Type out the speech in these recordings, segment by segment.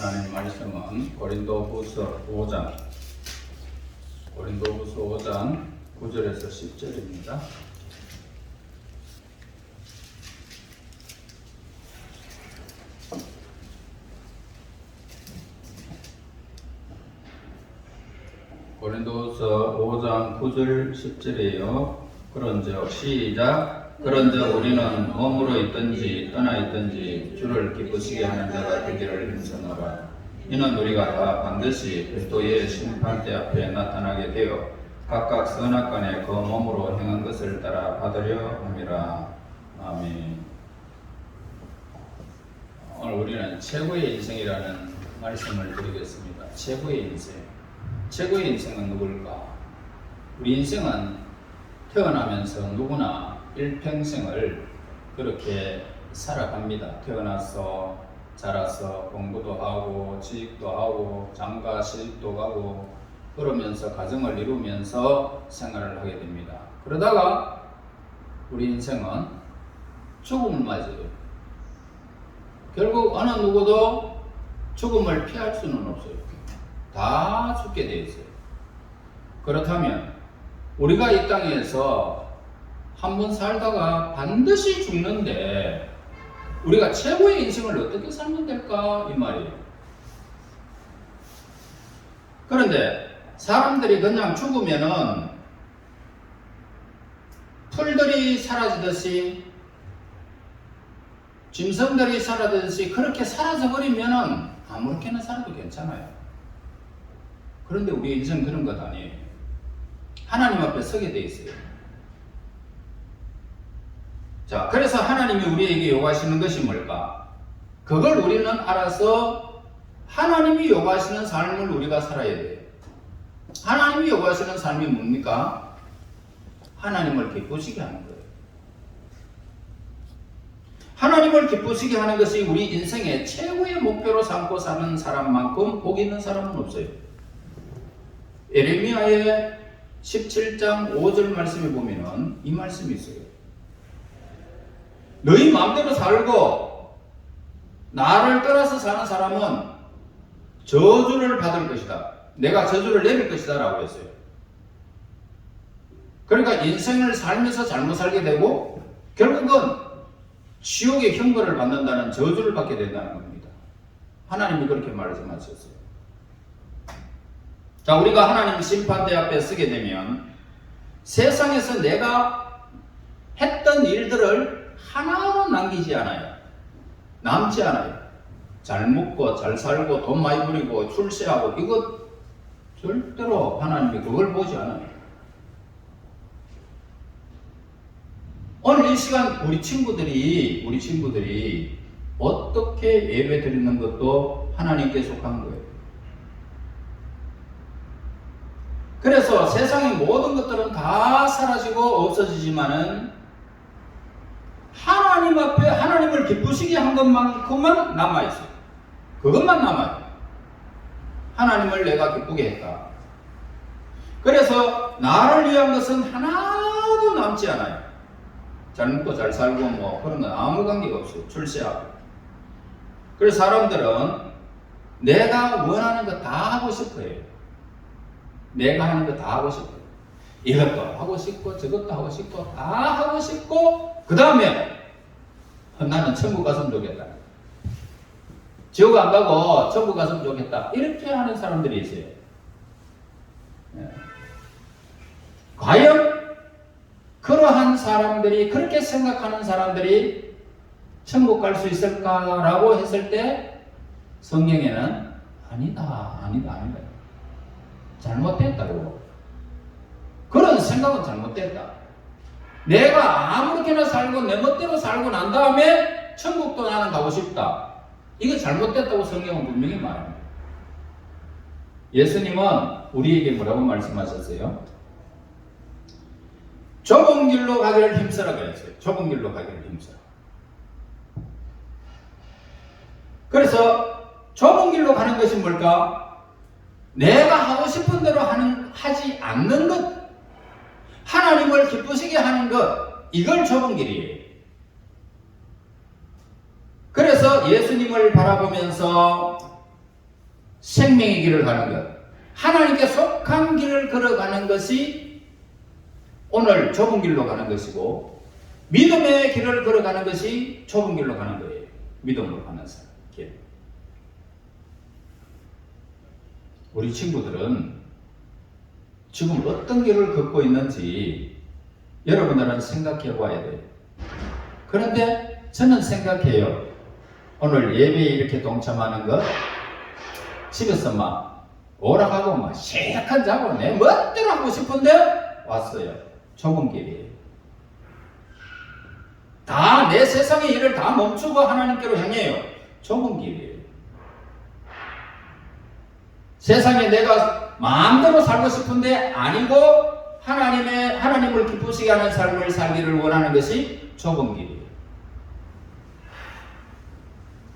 하나님 말씀은 고린도후서 5장 고린도후서 5장 9절에서 10절입니다. 고린도후서 5장 9절 10절이에요. 그런즉 시작 그런즉 우리는 몸으로 있든지 떠나 있든지 주를 기쁘시게 하는 자가 되기를 힘쓰노라. 이는 우리가 다 반드시 그리스도의 심판대 앞에 나타나게 되어 각각 선악간에 그 몸으로 행한 것을 따라 받으려 함이라. 아멘. 오늘 우리는 최고의 인생이라는 말씀을 드리겠습니다. 최고의 인생. 최고의 인생은 누굴까? 우리 인생은 태어나면서 누구나 일평생을 그렇게 살아갑니다. 태어나서 자라서 공부도 하고 취직도 하고 장가 시집도 가고 그러면서 가정을 이루면서 생활을 하게 됩니다. 그러다가 우리 인생은 죽음을 맞아요. 결국 어느 누구도 죽음을 피할 수는 없어요. 다 죽게 돼 있어요. 그렇다면 우리가 이 땅에서 한번 살다가 반드시 죽는데 우리가 최고의 인생을 어떻게 살면 될까 이 말이에요. 그런데 사람들이 그냥 죽으면은 풀들이 사라지듯이 짐승들이 사라지듯이 그렇게 사라져 버리면은 아무렇게나 살아도 괜찮아요. 그런데 우리 인생 그런 것 아니에요. 하나님 앞에 서게 돼 있어요. 자, 그래서 하나님이 우리에게 요구하시는 것이 뭘까? 그걸 우리는 알아서 하나님이 요구하시는 삶을 우리가 살아야 돼요. 하나님이 요구하시는 삶이 뭡니까? 하나님을 기쁘시게 하는 거예요. 하나님을 기쁘시게 하는 것이 우리 인생의 최고의 목표로 삼고 사는 사람만큼 복 있는 사람은 없어요. 에레미야의 17장 5절 말씀에 보면은 이 말씀이 있어요. 너희 마음대로 살고 나를 떠나서 사는 사람은 저주를 받을 것이다. 내가 저주를 내릴 것이다 라고 했어요. 그러니까 인생을 살면서 잘못 살게 되고 결국은 지옥의 형벌을 받는다는 저주를 받게 된다는 겁니다. 하나님이 그렇게 말씀하셨어요. 자, 우리가 하나님 심판대 앞에 서게 되면 세상에서 내가 했던 일들을 하나도 남기지 않아요. 남지 않아요. 잘 먹고 잘 살고 돈 많이 부리고 출세하고 이것 절대로 하나님이 그걸 보지 않아요. 오늘 이 시간 우리 친구들이 우리 친구들이 어떻게 예배 드리는 것도 하나님께 속한 거예요. 그래서 세상의 모든 것들은 다 사라지고 없어지지만은 하나님 앞에 하나님을 기쁘시게 한 것만큼은 남아있어요. 그것만 남아요. 하나님을 내가 기쁘게 했다. 그래서 나를 위한 것은 하나도 남지 않아요. 잘 먹고 잘 살고 뭐 그런 건 아무 관계가 없어요. 출세하고. 그래서 사람들은 내가 원하는 거 다 하고 싶어요. 내가 하는 거 다 하고 싶어요. 이것도 하고 싶고 저것도 하고 싶고 다 하고 싶고 그 다음에 나는 천국 갔으면 좋겠다. 지옥 안 가고 천국 갔으면 좋겠다. 이렇게 하는 사람들이 있어요. 예. 과연 그러한 사람들이 그렇게 생각하는 사람들이 천국 갈 수 있을까라고 했을 때 성경에는 아니다, 아니다, 아니다. 잘못됐다고. 그런 생각은 잘못됐다. 내가 아무렇게나 살고 내 멋대로 살고 난 다음에 천국도 나는 가고 싶다. 이거 잘못됐다고 성경은 분명히 말합니다. 예수님은 우리에게 뭐라고 말씀하셨어요? 좁은 길로 가기를 힘쓰라 그랬어요. 좁은 길로 가기를 힘쓰라. 그래서 좁은 길로 가는 것이 뭘까? 내가 하고 싶은 대로 하는, 하지 않는 것. 하나님을 기쁘시게 하는 것. 이걸 좁은 길이에요. 그래서 예수님을 바라보면서 생명의 길을 가는 것, 하나님께 속한 길을 걸어가는 것이 오늘 좁은 길로 가는 것이고 믿음의 길을 걸어가는 것이 좁은 길로 가는 거예요. 믿음으로 가는 사람 길. 우리 친구들은 지금 어떤 길을 걷고 있는지 여러분들은 생각해 봐야 돼요. 그런데 저는 생각해요. 오늘 예배에 이렇게 동참하는 것 집에서 막 오락하고 막 시약한 자고 내 멋대로 하고 싶은데 왔어요. 좁은 길이에요. 다 내 세상의 일을 다 멈추고 하나님께로 향해요. 좁은 길이에요. 세상에 내가 마음대로 살고 싶은데 아니고 하나님의 하나님을 기쁘시게 하는 삶을 살기를 원하는 것이 좁은 길이에요.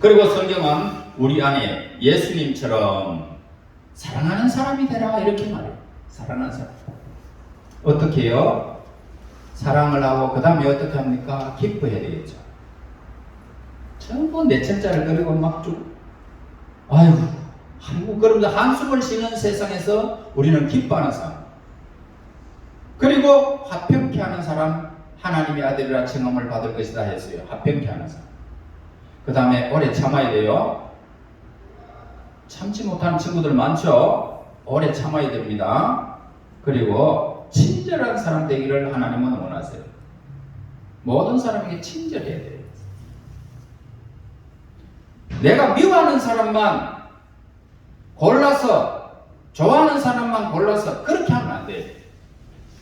그리고 성경은 우리 안에 예수님처럼 사랑하는 사람이 되라 이렇게 말해요. 사랑하는 사람. 어떻게 해요? 사랑을 하고 그 다음에 어떻게 합니까? 기뻐해야 되겠죠. 전부 내 철자를 그리고 막 쭉, 아유, 아이고, 그러면서 한숨을 쉬는 세상에서 우리는 기뻐하는 사람. 그리고 화평케 하는 사람, 하나님의 아들이라称함을 받을 것이다 했어요. 화평케 하는 사람. 그 다음에 오래 참아야 돼요. 참지 못하는 친구들 많죠? 오래 참아야 됩니다. 그리고 친절한 사람 되기를 하나님은 원하세요. 모든 사람에게 친절해야 돼요. 내가 미워하는 사람만 골라서 좋아하는 사람만 골라서 그렇게 하면 안 돼요.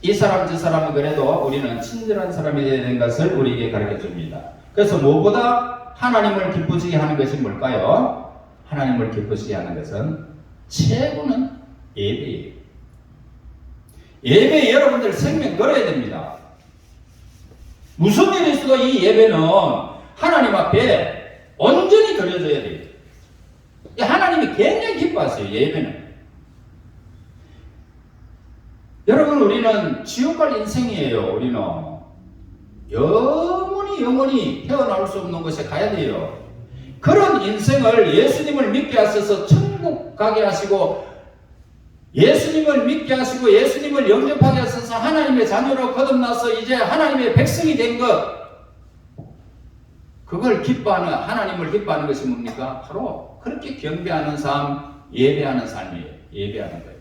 이 사람 저 사람은 그래도 우리는 친절한 사람이 되야 되는 것을 우리에게 가르쳐 줍니다. 그래서 무엇보다 하나님을 기쁘시게 하는 것이 뭘까요? 하나님을 기쁘시게 하는 것은 최고는 예배예요. 예배에 여러분들 생명 걸어야 됩니다. 무슨 일이 있어도 이 예배는 하나님 앞에 온전히 드려져야 돼요. 하나님이 굉장히 기뻐하세요, 예배는. 여러분, 우리는 지옥 갈 인생이에요, 우리는. 영원히, 영원히 헤어나올 수 없는 곳에 가야 돼요. 그런 인생을 예수님을 믿게 하셔서 천국 가게 하시고, 예수님을 믿게 하시고, 예수님을 영접하게 하셔서 하나님의 자녀로 거듭나서 이제 하나님의 백성이 된 것, 그걸 기뻐하는, 하나님을 기뻐하는 것이 뭡니까? 바로 그렇게 경배하는 삶, 예배하는 삶이에요. 예배하는 거예요.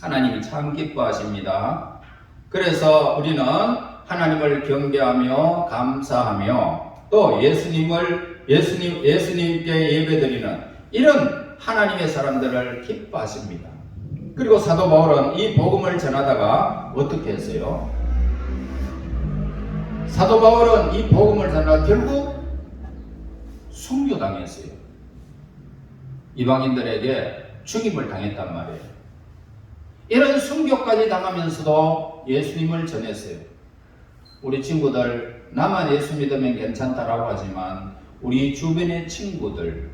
하나님이 참 기뻐하십니다. 그래서 우리는 하나님을 경배하며 감사하며 또 예수님을 예수님 예수님께 예배드리는 이런 하나님의 사람들을 기뻐하십니다. 그리고 사도 바울은 이 복음을 전하다가 어떻게 했어요? 사도 바울은 이 복음을 전하다 결국 순교당했어요. 이방인들에게 죽임을 당했단 말이에요. 이런 순교까지 당하면서도 예수님을 전했어요. 우리 친구들 나만 예수 믿으면 괜찮다라고 하지만 우리 주변의 친구들,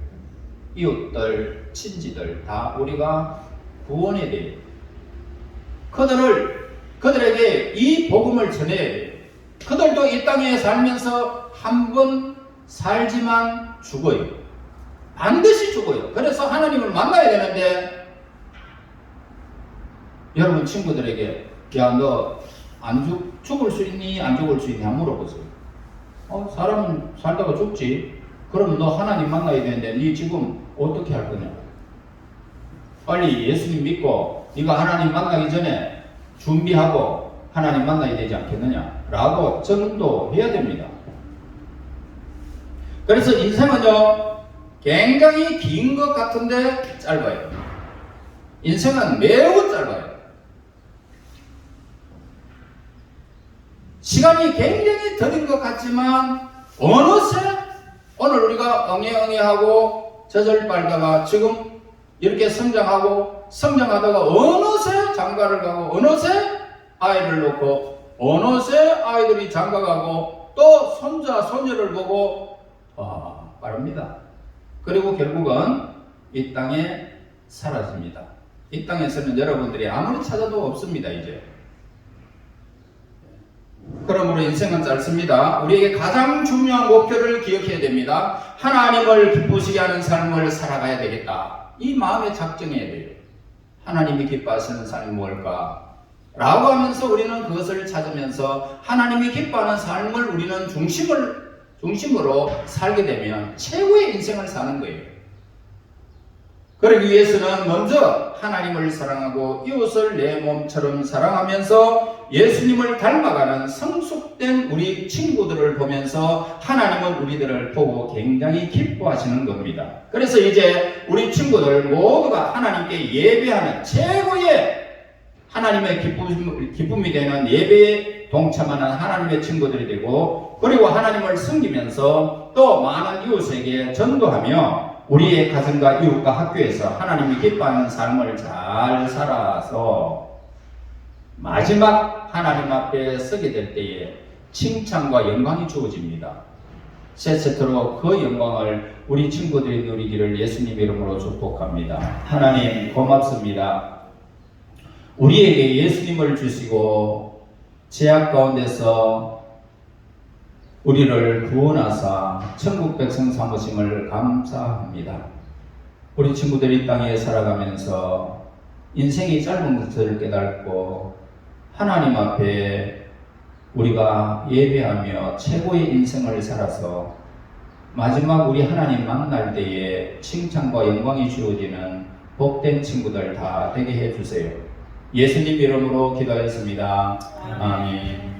이웃들, 친지들 다 우리가 구원해야 돼요. 그들을 그들에게 이 복음을 돼요. 그들도 이 땅에 살면서 한 번 살지만 죽어요. 반드시 죽어요. 그래서 하나님을 만나야 되는데 여러분 친구들에게 야너안 죽, 죽을 수 있니? 안 죽을 수? 안 물어보세요. 어, 사람은 살다가 죽지. 그럼 너 하나님 만나야 되는데 네 지금 어떻게 할 거냐? 빨리 예수님 믿고 네가 하나님 만나기 전에 준비하고 하나님 만나야 되지 않겠느냐? 라고 전도해야 됩니다. 그래서 인생은요, 굉장히 긴 것 같은데 짧아요. 인생은 매우 짧아요. 시간이 굉장히 더딘 것 같지만 어느새 오늘 우리가 엉해엉해하고 젖을 빨다가 지금 이렇게 성장하고 성장하다가 어느새 장가를 가고 어느새 아이를 놓고 어느새 아이들이 장가가고 또 손자 손녀를 보고 아 빠릅니다. 그리고 결국은 이 땅에 사라집니다. 이 땅에서는 여러분들이 아무리 찾아도 없습니다 이제. 그러므로 인생은 짧습니다. 우리에게 가장 중요한 목표를 기억해야 됩니다. 하나님을 기쁘시게 하는 삶을 살아가야 되겠다. 이 마음에 작정해야 돼요. 하나님이 기뻐하시는 삶이 뭘까? 라고 하면서 우리는 그것을 찾으면서 하나님이 기뻐하는 삶을 우리는 중심을, 중심으로 살게 되면 최고의 인생을 사는 거예요. 그러기 위해서는 먼저 하나님을 사랑하고 이웃을 내 몸처럼 사랑하면서 예수님을 닮아가는 성숙된 우리 친구들을 보면서 하나님은 우리들을 보고 굉장히 기뻐하시는 겁니다. 그래서 이제 우리 친구들 모두가 하나님께 예배하는 최고의 하나님의 기쁨, 기쁨이 되는 예배에 동참하는 하나님의 친구들이 되고 그리고 하나님을 섬기면서 또 많은 이웃에게 전도하며 우리의 가정과 이웃과 학교에서 하나님이 기뻐하는 삶을 잘 살아서 마지막 하나님 앞에 서게 될 때에 칭찬과 영광이 주어집니다. 세세토록 그 영광을 우리 친구들이 누리기를 예수님 이름으로 축복합니다. 하나님 고맙습니다. 우리에게 예수님을 주시고 제약 가운데서 우리를 구원하사 천국 백성 삼으심을 감사합니다. 우리 친구들이 이 땅에 살아가면서 인생이 짧은 것을 깨닫고 하나님 앞에 우리가 예배하며 최고의 인생을 살아서 마지막 우리 하나님 만날 때에 칭찬과 영광이 주어지는 복된 친구들 다 되게 해주세요. 예수님 이름으로 기도했습니다. 아멘.